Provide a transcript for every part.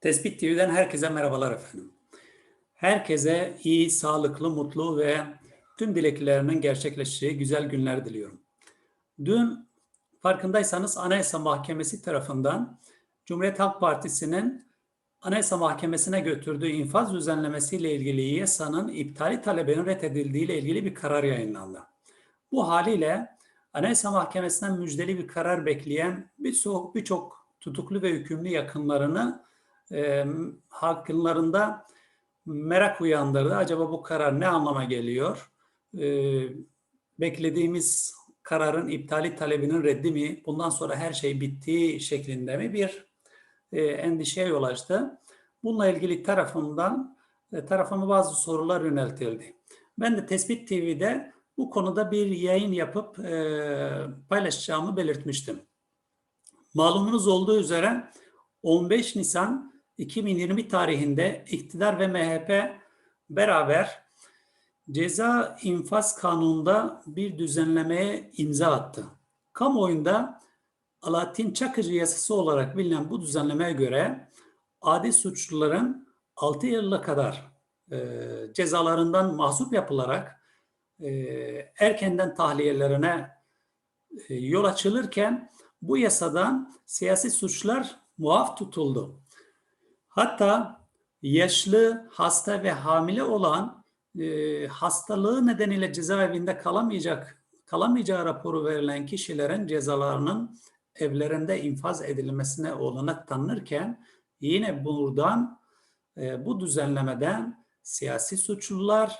Tespit TV'den herkese merhabalar efendim. Herkese iyi, sağlıklı, mutlu ve tüm dileklerinin gerçekleşeceği güzel günler diliyorum. Dün farkındaysanız Anayasa Mahkemesi tarafından Cumhuriyet Halk Partisi'nin Anayasa Mahkemesi'ne götürdüğü infaz düzenlemesiyle ilgili yasanın iptali talebinin reddedildiği ile ilgili bir karar yayınlandı. Bu haliyle Anayasa Mahkemesi'nden müjdeli bir karar bekleyen birçok birçok tutuklu ve hükümlü yakınlarını e, hakkınlarında merak uyandırdı. Acaba bu karar ne anlama geliyor? E, beklediğimiz kararın iptali talebinin reddi mi? Bundan sonra her şey bittiği şeklinde mi? Bir e, endişeye yol açtı. Bununla ilgili tarafımdan e, tarafıma bazı sorular yöneltildi. Ben de Tespit TV'de bu konuda bir yayın yapıp e, paylaşacağımı belirtmiştim. Malumunuz olduğu üzere 15 Nisan 2020 tarihinde iktidar ve MHP beraber ceza infaz kanununda bir düzenlemeye imza attı. Kamuoyunda Alaaddin Çakıcı yasası olarak bilinen bu düzenlemeye göre adi suçluların 6 yıla kadar e, cezalarından mahsup yapılarak e, erkenden tahliyelerine e, yol açılırken bu yasadan siyasi suçlar muaf tutuldu. Hatta yaşlı, hasta ve hamile olan e, hastalığı nedeniyle cezaevinde kalamayacak kalamayacağı raporu verilen kişilerin cezalarının evlerinde infaz edilmesine olanak tanınırken yine buradan e, bu düzenlemeden siyasi suçlular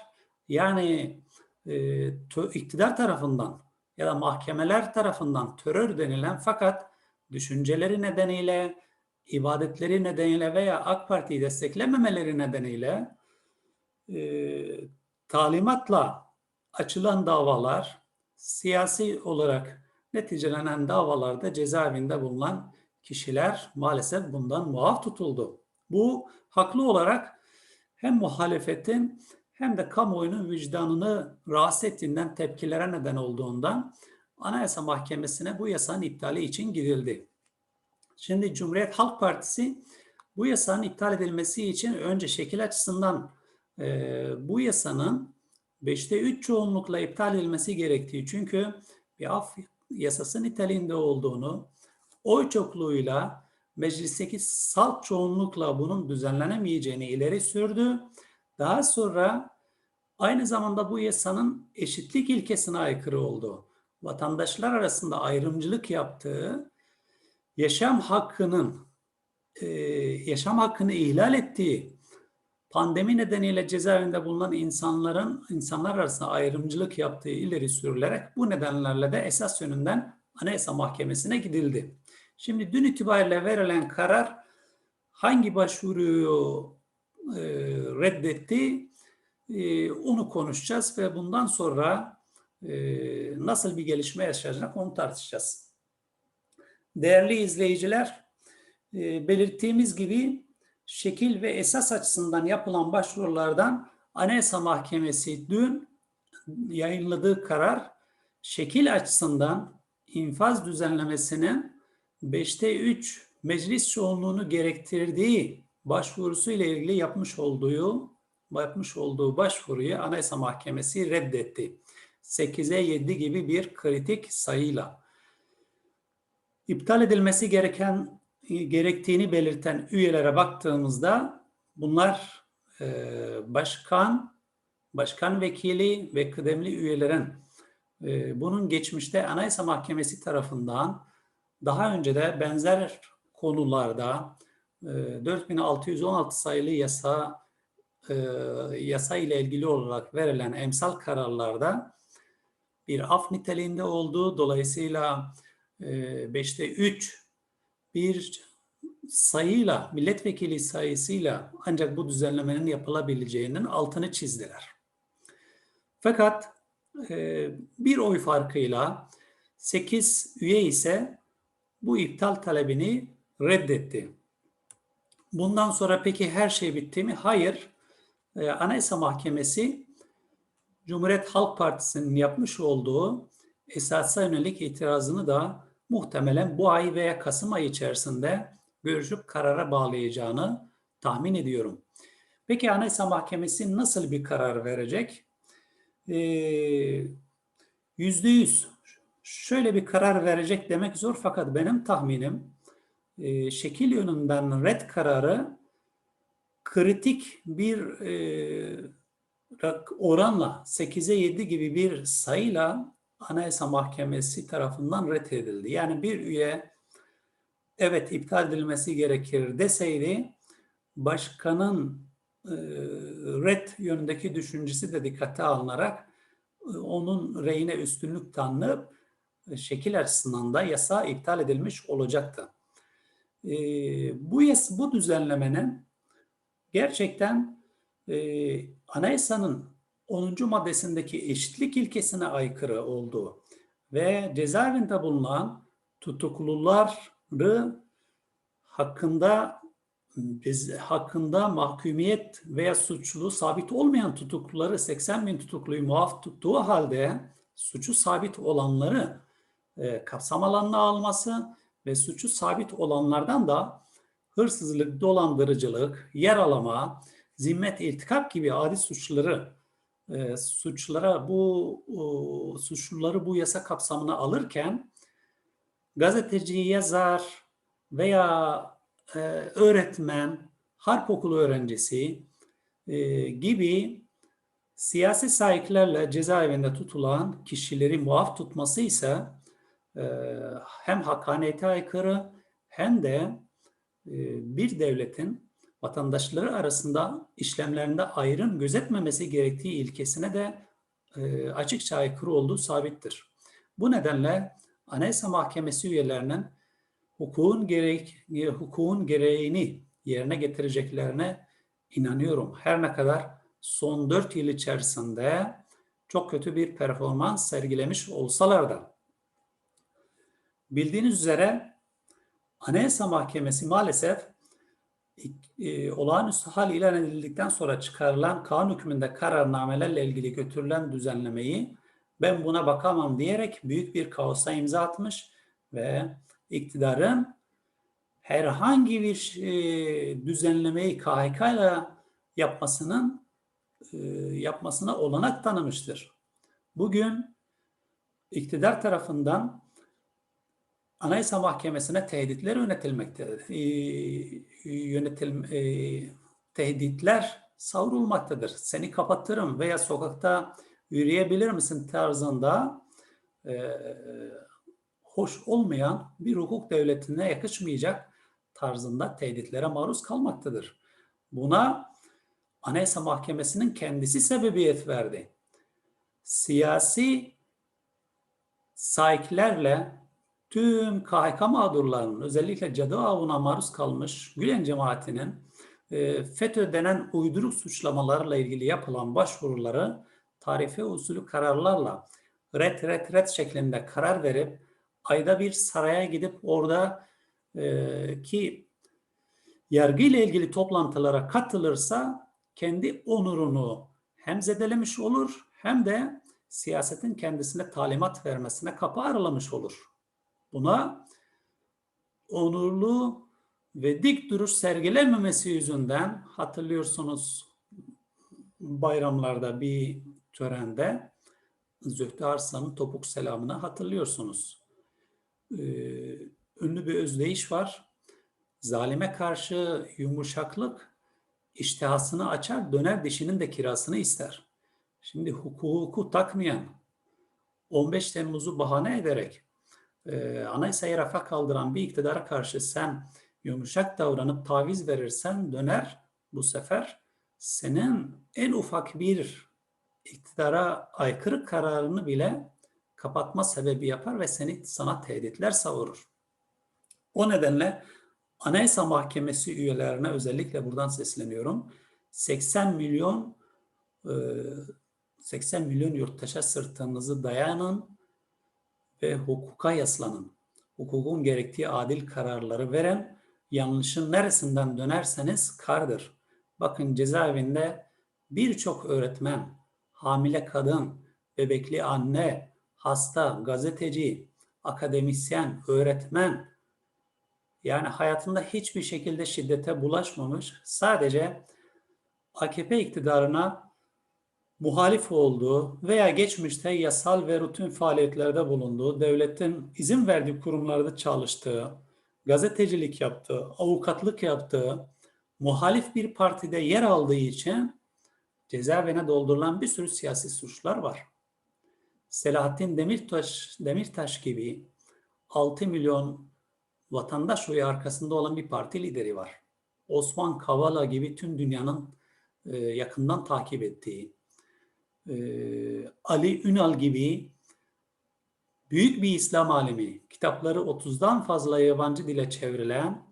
yani e, iktidar tarafından ya da mahkemeler tarafından terör denilen fakat düşünceleri nedeniyle, ibadetleri nedeniyle veya AK Parti'yi desteklememeleri nedeniyle e, talimatla açılan davalar, siyasi olarak neticelenen davalarda cezaevinde bulunan kişiler maalesef bundan muaf tutuldu. Bu haklı olarak hem muhalefetin hem de kamuoyunun vicdanını rahatsız ettiğinden tepkilere neden olduğundan Anayasa Mahkemesi'ne bu yasanın iptali için gidildi. Şimdi Cumhuriyet Halk Partisi bu yasanın iptal edilmesi için önce şekil açısından e, bu yasanın 5'te 3 çoğunlukla iptal edilmesi gerektiği çünkü bir af yasası niteliğinde olduğunu oy çokluğuyla meclisteki salt çoğunlukla bunun düzenlenemeyeceğini ileri sürdü. Daha sonra aynı zamanda bu yasanın eşitlik ilkesine aykırı oldu. Vatandaşlar arasında ayrımcılık yaptığı, yaşam hakkının e, yaşam hakkını ihlal ettiği, pandemi nedeniyle cezaevinde bulunan insanların insanlar arasında ayrımcılık yaptığı ileri sürülerek bu nedenlerle de esas yönünden Anayasa Mahkemesi'ne gidildi. Şimdi dün itibariyle verilen karar hangi başvuruyu e, reddetti e, onu konuşacağız ve bundan sonra nasıl bir gelişme yaşayacak onu tartışacağız. Değerli izleyiciler, e, belirttiğimiz gibi şekil ve esas açısından yapılan başvurulardan Anayasa Mahkemesi dün yayınladığı karar şekil açısından infaz düzenlemesinin 5'te 3 meclis çoğunluğunu gerektirdiği başvurusu ile ilgili yapmış olduğu yapmış olduğu başvuruyu Anayasa Mahkemesi reddetti. 8'e 7 gibi bir kritik sayıyla. İptal edilmesi gereken gerektiğini belirten üyelere baktığımızda bunlar e, başkan, başkan vekili ve kıdemli üyelerin e, bunun geçmişte Anayasa Mahkemesi tarafından daha önce de benzer konularda 4616 ee, sayılı yasa e, yasa ile ilgili olarak verilen emsal kararlarda bir af niteliğinde olduğu dolayısıyla 5'te e, 3 bir sayıyla milletvekili sayısıyla ancak bu düzenlemenin yapılabileceğinin altını çizdiler. Fakat e, bir oy farkıyla 8 üye ise bu iptal talebini reddetti. Bundan sonra peki her şey bitti mi? Hayır. Ee, Anayasa Mahkemesi Cumhuriyet Halk Partisi'nin yapmış olduğu esasa yönelik itirazını da muhtemelen bu ay veya Kasım ayı içerisinde görüşüp karara bağlayacağını tahmin ediyorum. Peki Anayasa Mahkemesi nasıl bir karar verecek? Ee, Yüzde yüz şöyle bir karar verecek demek zor fakat benim tahminim e, şekil yönünden red kararı kritik bir e, oranla 8'e 7 gibi bir sayıyla Anayasa Mahkemesi tarafından reddedildi. Yani bir üye evet iptal edilmesi gerekir deseydi başkanın e, red yönündeki düşüncesi de dikkate alınarak e, onun reyine üstünlük tanınıp e, şekil açısından da yasa iptal edilmiş olacaktı. E, bu bu düzenlemenin gerçekten e, anayasanın 10. maddesindeki eşitlik ilkesine aykırı olduğu ve cezaevinde bulunan tutukluları hakkında hakkında mahkumiyet veya suçlu sabit olmayan tutukluları 80 bin tutukluyu muaf tuttuğu halde suçu sabit olanları e, kapsam alanına alması ve suçu sabit olanlardan da hırsızlık, dolandırıcılık, yer alama, zimmet, irtikap gibi adi suçları e, suçlara bu o, suçluları bu yasa kapsamına alırken gazeteci, yazar veya e, öğretmen, harp okulu öğrencisi e, gibi siyasi sahiplerle cezaevinde tutulan kişileri muaf tutması ise e, hem hakaniyete aykırı hem de e, bir devletin vatandaşları arasında işlemlerinde ayrım gözetmemesi gerektiği ilkesine de e, açıkça aykırı olduğu sabittir. Bu nedenle Anayasa Mahkemesi üyelerinin hukukun gerek hukukun gereğini yerine getireceklerine inanıyorum. Her ne kadar son 4 yıl içerisinde çok kötü bir performans sergilemiş olsalar da bildiğiniz üzere Anayasa Mahkemesi maalesef e, olağanüstü hal ilan edildikten sonra çıkarılan kanun hükmünde kararnamelerle ilgili götürülen düzenlemeyi ben buna bakamam diyerek büyük bir kaosa imza atmış ve iktidarın herhangi bir e, düzenlemeyi KHK ile yapmasının e, yapmasına olanak tanımıştır. Bugün iktidar tarafından Anayasa Mahkemesi'ne tehditler yönetilmektedir. E, yönetil, e, tehditler savrulmaktadır. Seni kapatırım veya sokakta yürüyebilir misin tarzında e, hoş olmayan bir hukuk devletine yakışmayacak tarzında tehditlere maruz kalmaktadır. Buna Anayasa Mahkemesi'nin kendisi sebebiyet verdi. Siyasi sahiplerle tüm KHK mağdurlarının özellikle cadı avına maruz kalmış Gülen cemaatinin e, FETÖ denen uyduruk suçlamalarla ilgili yapılan başvuruları tarife usulü kararlarla ret ret ret şeklinde karar verip ayda bir saraya gidip orada e, ki yargı ile ilgili toplantılara katılırsa kendi onurunu hem zedelemiş olur hem de siyasetin kendisine talimat vermesine kapı aralamış olur. Buna onurlu ve dik duruş sergilememesi yüzünden hatırlıyorsunuz bayramlarda bir törende Zühtü Arslan'ın topuk selamını hatırlıyorsunuz. Ee, ünlü bir özdeyiş var. Zalime karşı yumuşaklık iştihasını açar, döner dişinin de kirasını ister. Şimdi hukuku takmayan, 15 Temmuz'u bahane ederek e, anayasayı rafa kaldıran bir iktidara karşı sen yumuşak davranıp taviz verirsen döner bu sefer senin en ufak bir iktidara aykırı kararını bile kapatma sebebi yapar ve seni sana tehditler savurur. O nedenle Anayasa Mahkemesi üyelerine özellikle buradan sesleniyorum. 80 milyon 80 milyon yurttaşa sırtınızı dayanın ve hukuka yaslanın. Hukukun gerektiği adil kararları veren, yanlışın neresinden dönerseniz kardır. Bakın cezaevinde birçok öğretmen, hamile kadın, bebekli anne, hasta, gazeteci, akademisyen, öğretmen Yani hayatında hiçbir şekilde şiddete bulaşmamış, sadece AKP iktidarına muhalif olduğu veya geçmişte yasal ve rutin faaliyetlerde bulunduğu, devletin izin verdiği kurumlarda çalıştığı, gazetecilik yaptığı, avukatlık yaptığı, muhalif bir partide yer aldığı için cezaevine doldurulan bir sürü siyasi suçlar var. Selahattin Demirtaş, Demirtaş gibi 6 milyon vatandaş oyu arkasında olan bir parti lideri var. Osman Kavala gibi tüm dünyanın e, yakından takip ettiği, e, Ali Ünal gibi büyük bir İslam alemi, kitapları 30'dan fazla yabancı dile çevrilen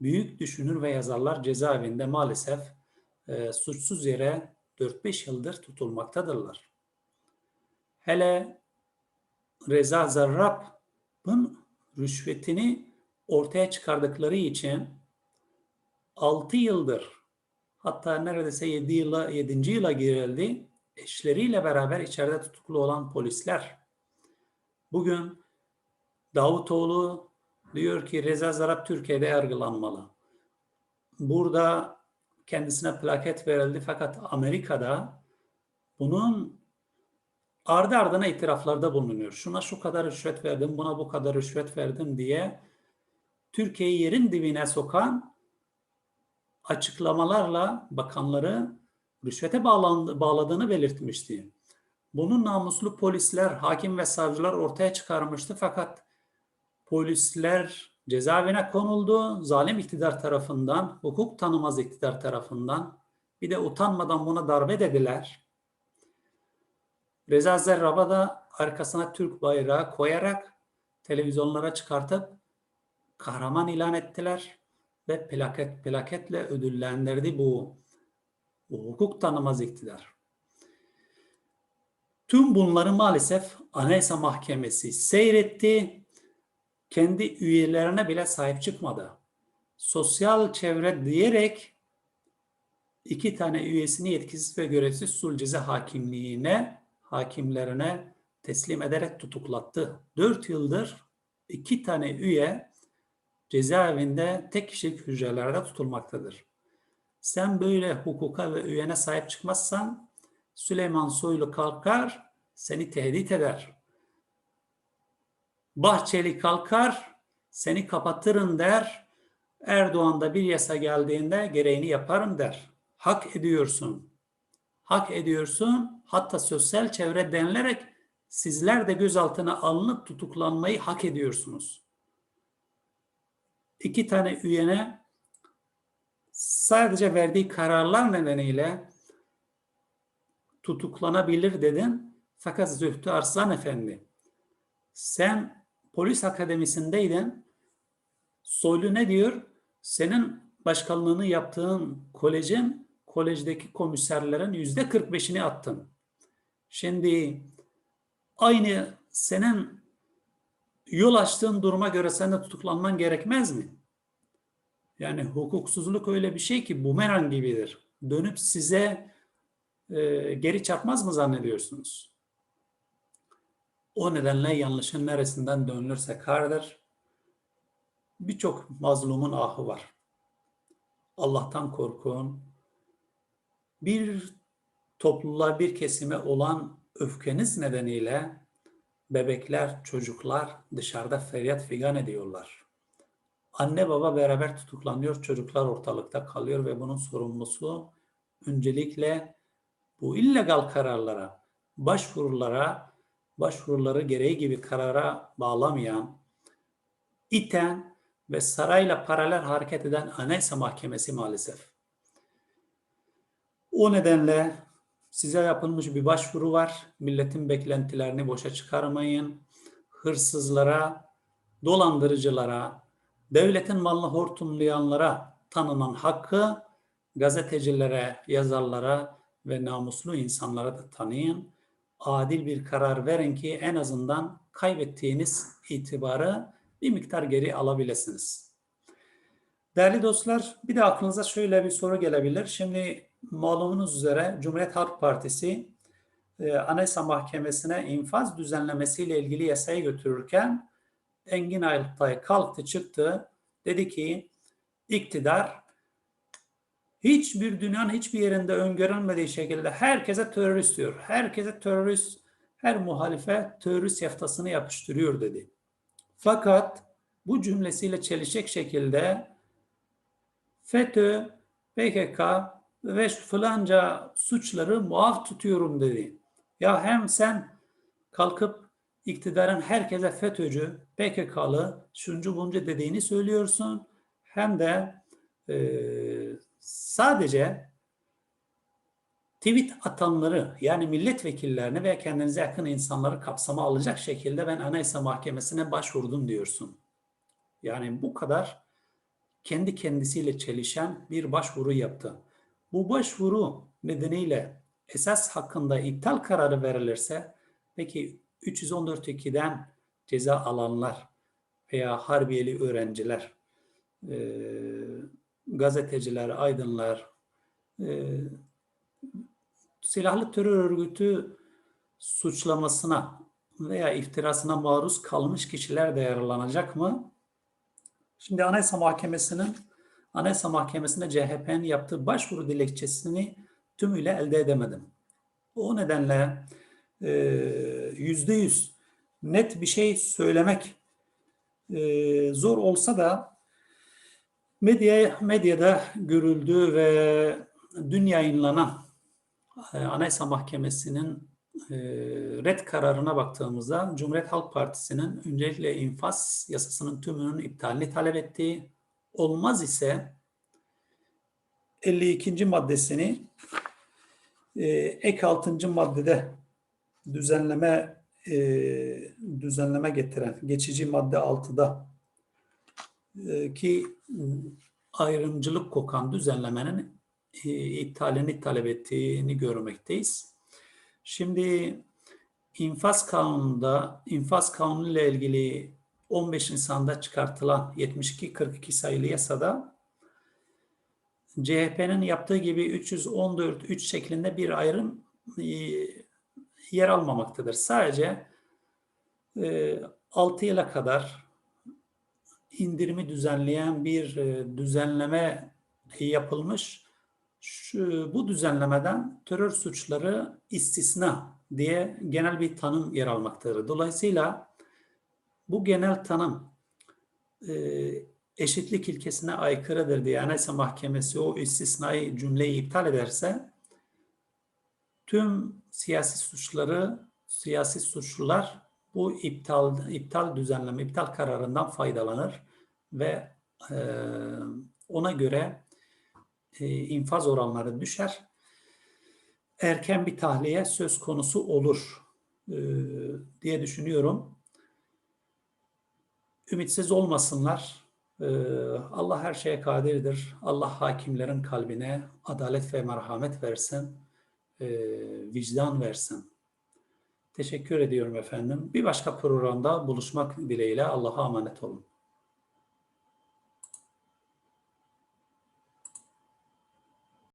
büyük düşünür ve yazarlar cezaevinde maalesef e, suçsuz yere 4-5 yıldır tutulmaktadırlar. Hele Reza Zarrab'ın rüşvetini ortaya çıkardıkları için 6 yıldır hatta neredeyse 7 yıla 7. yıla girildi. Eşleriyle beraber içeride tutuklu olan polisler. Bugün Davutoğlu diyor ki Reza Zarrab Türkiye'de yargılanmalı. Burada kendisine plaket verildi fakat Amerika'da bunun ardı ardına itiraflarda bulunuyor. Şuna şu kadar rüşvet verdim, buna bu kadar rüşvet verdim diye Türkiye'yi yerin dibine sokan açıklamalarla bakanları rüşvete bağladığını belirtmişti. Bunun namuslu polisler, hakim ve savcılar ortaya çıkarmıştı fakat polisler cezaevine konuldu. Zalim iktidar tarafından, hukuk tanımaz iktidar tarafından bir de utanmadan buna darbe dediler. Reza Zerrab'a da arkasına Türk bayrağı koyarak televizyonlara çıkartıp kahraman ilan ettiler ve plaket plaketle ödüllendirdi bu hukuk tanımaz iktidar. Tüm bunları maalesef Anayasa Mahkemesi seyretti. Kendi üyelerine bile sahip çıkmadı. Sosyal çevre diyerek iki tane üyesini yetkisiz ve görevsiz sul ceza hakimliğine, hakimlerine teslim ederek tutuklattı. Dört yıldır iki tane üye cezaevinde tek kişilik hücrelerde tutulmaktadır. Sen böyle hukuka ve üyene sahip çıkmazsan Süleyman Soylu kalkar seni tehdit eder. Bahçeli kalkar seni kapatırım der. Erdoğan da bir yasa geldiğinde gereğini yaparım der. Hak ediyorsun. Hak ediyorsun. Hatta sosyal çevre denilerek sizler de gözaltına alınıp tutuklanmayı hak ediyorsunuz iki tane üyene sadece verdiği kararlar nedeniyle tutuklanabilir dedin. Fakat Zühtü Arslan Efendi sen polis akademisindeydin. Soylu ne diyor? Senin başkanlığını yaptığın kolejin kolejdeki komiserlerin yüzde 45'ini attın. Şimdi aynı senin yol açtığın duruma göre sen de tutuklanman gerekmez mi? Yani hukuksuzluk öyle bir şey ki bumerang gibidir. Dönüp size e, geri çarpmaz mı zannediyorsunuz? O nedenle yanlışın neresinden dönülürse kardır. Birçok mazlumun ahı var. Allah'tan korkun. Bir topluluğa, bir kesime olan öfkeniz nedeniyle bebekler, çocuklar dışarıda feryat figan ediyorlar. Anne baba beraber tutuklanıyor, çocuklar ortalıkta kalıyor ve bunun sorumlusu öncelikle bu illegal kararlara, başvurulara, başvuruları gereği gibi karara bağlamayan, iten ve sarayla paralel hareket eden Anayasa Mahkemesi maalesef. O nedenle Size yapılmış bir başvuru var. Milletin beklentilerini boşa çıkarmayın. Hırsızlara, dolandırıcılara, devletin malını hortumlayanlara tanınan hakkı gazetecilere, yazarlara ve namuslu insanlara da tanıyın. Adil bir karar verin ki en azından kaybettiğiniz itibarı bir miktar geri alabilirsiniz. Değerli dostlar, bir de aklınıza şöyle bir soru gelebilir. Şimdi malumunuz üzere Cumhuriyet Halk Partisi e, Anayasa Mahkemesi'ne infaz düzenlemesiyle ilgili yasayı götürürken Engin Altay kalktı çıktı. Dedi ki iktidar hiçbir dünyanın hiçbir yerinde öngörülmediği şekilde herkese terörist diyor. Herkese terörist, her muhalife terörist yaftasını yapıştırıyor dedi. Fakat bu cümlesiyle çelişecek şekilde FETÖ, PKK ve falanca suçları muaf tutuyorum dedi. Ya hem sen kalkıp iktidarın herkese FETÖ'cü, PKK'lı, şuncu buncu dediğini söylüyorsun. Hem de e, sadece tweet atanları yani milletvekillerini ve kendinize yakın insanları kapsama alacak şekilde ben Anayasa Mahkemesi'ne başvurdum diyorsun. Yani bu kadar kendi kendisiyle çelişen bir başvuru yaptı. Bu başvuru nedeniyle esas hakkında iptal kararı verilirse peki 314.2'den ceza alanlar veya harbiyeli öğrenciler, e, gazeteciler, aydınlar, e, silahlı terör örgütü suçlamasına veya iftirasına maruz kalmış kişiler de yararlanacak mı? Şimdi Anayasa Mahkemesi'nin Anayasa Mahkemesi'nde CHP'nin yaptığı başvuru dilekçesini tümüyle elde edemedim. O nedenle yüzde yüz net bir şey söylemek e, zor olsa da medya medyada görüldü ve dün yayınlanan e, Anayasa Mahkemesi'nin e, red kararına baktığımızda Cumhuriyet Halk Partisi'nin öncelikle infaz yasasının tümünün iptalini talep ettiği, olmaz ise 52. maddesini e, ek 6. maddede düzenleme e, düzenleme getiren geçici madde 6'da e, ki ayrımcılık kokan düzenlemenin e, iptalini talep ettiğini görmekteyiz. Şimdi infaz kanununda, infaz kanunu ile ilgili 15 Nisan'da çıkartılan 72-42 sayılı yasada CHP'nin yaptığı gibi 314-3 şeklinde bir ayrım e, yer almamaktadır. Sadece 6 yıla kadar indirimi düzenleyen bir e, düzenleme yapılmış şu, bu düzenlemeden terör suçları istisna diye genel bir tanım yer almaktadır. Dolayısıyla bu genel tanım e, eşitlik ilkesine aykırıdır diye Anayasa Mahkemesi o istisnai cümleyi iptal ederse tüm siyasi suçları, siyasi suçlular bu iptal iptal düzenleme, iptal kararından faydalanır ve e, ona göre e, infaz oranları düşer. Erken bir tahliye söz konusu olur e, diye düşünüyorum. Ümitsiz olmasınlar. E, Allah her şeye kadirdir. Allah hakimlerin kalbine adalet ve merhamet versin, e, vicdan versin. Teşekkür ediyorum efendim. Bir başka programda buluşmak dileğiyle Allah'a emanet olun.